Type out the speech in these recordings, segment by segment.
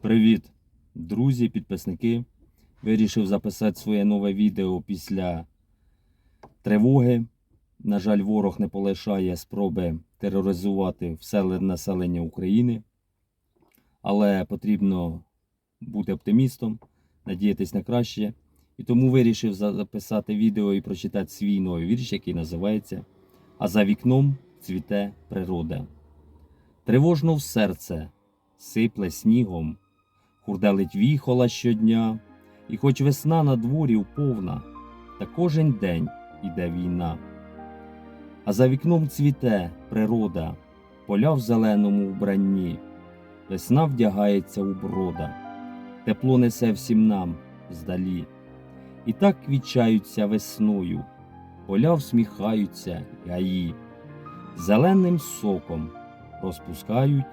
Привіт, друзі, підписники. Вирішив записати своє нове відео після тривоги. На жаль, ворог не полишає спроби тероризувати все населення України. Але потрібно бути оптимістом, надіятись на краще. І тому вирішив записати відео і прочитати свій новий вірш, який називається А за вікном цвіте природа. Тривожно в серце сипле снігом, хурделить віхола щодня, і хоч весна на дворі повна, та кожен день іде війна. А за вікном цвіте природа, поля в зеленому вбранні, весна вдягається у брода, тепло несе всім нам здалі. І так квічаються весною, поля всміхаються гаї, зеленим соком розпускають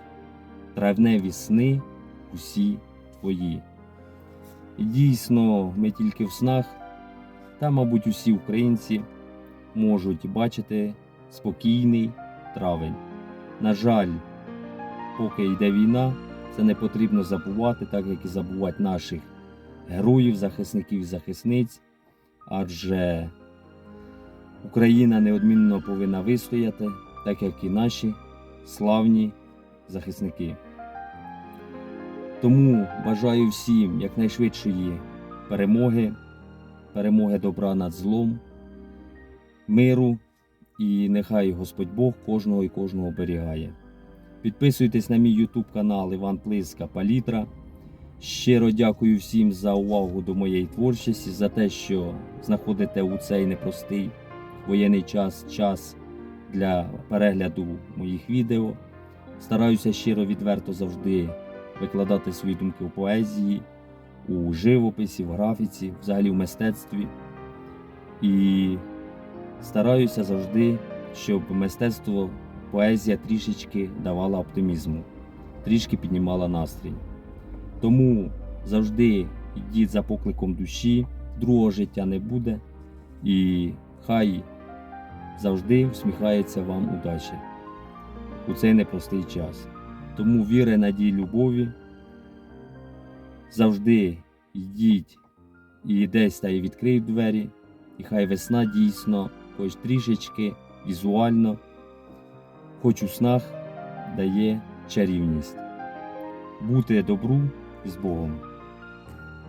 травневі сни усі твої. І дійсно, ми тільки в снах, та, мабуть, усі українці можуть бачити спокійний травень. На жаль, поки йде війна, це не потрібно забувати, так як і забувати наших героїв, захисників і захисниць, адже Україна неодмінно повинна вистояти, так як і наші славні захисники. Тому бажаю всім якнайшвидшої перемоги, перемоги добра над злом, миру і нехай Господь Бог кожного і кожного оберігає. Підписуйтесь на мій YouTube канал Іван Плиска Палітра. Щиро дякую всім за увагу до моєї творчості, за те, що знаходите у цей непростий воєнний час час для перегляду моїх відео. Стараюся щиро відверто завжди викладати свої думки у поезії, у живописі, в графіці, взагалі в мистецтві. І стараюся завжди, щоб мистецтво, поезія трішечки давала оптимізму, трішки піднімала настрій. Тому завжди йдіть за покликом душі, другого життя не буде, і хай завжди всміхається вам удачі у цей непростий час. Тому віри, надій, любові. Завжди йдіть і десь та й відкриють двері, і хай весна дійсно, хоч трішечки візуально, хоч у снах дає чарівність. Бути добру з Богом.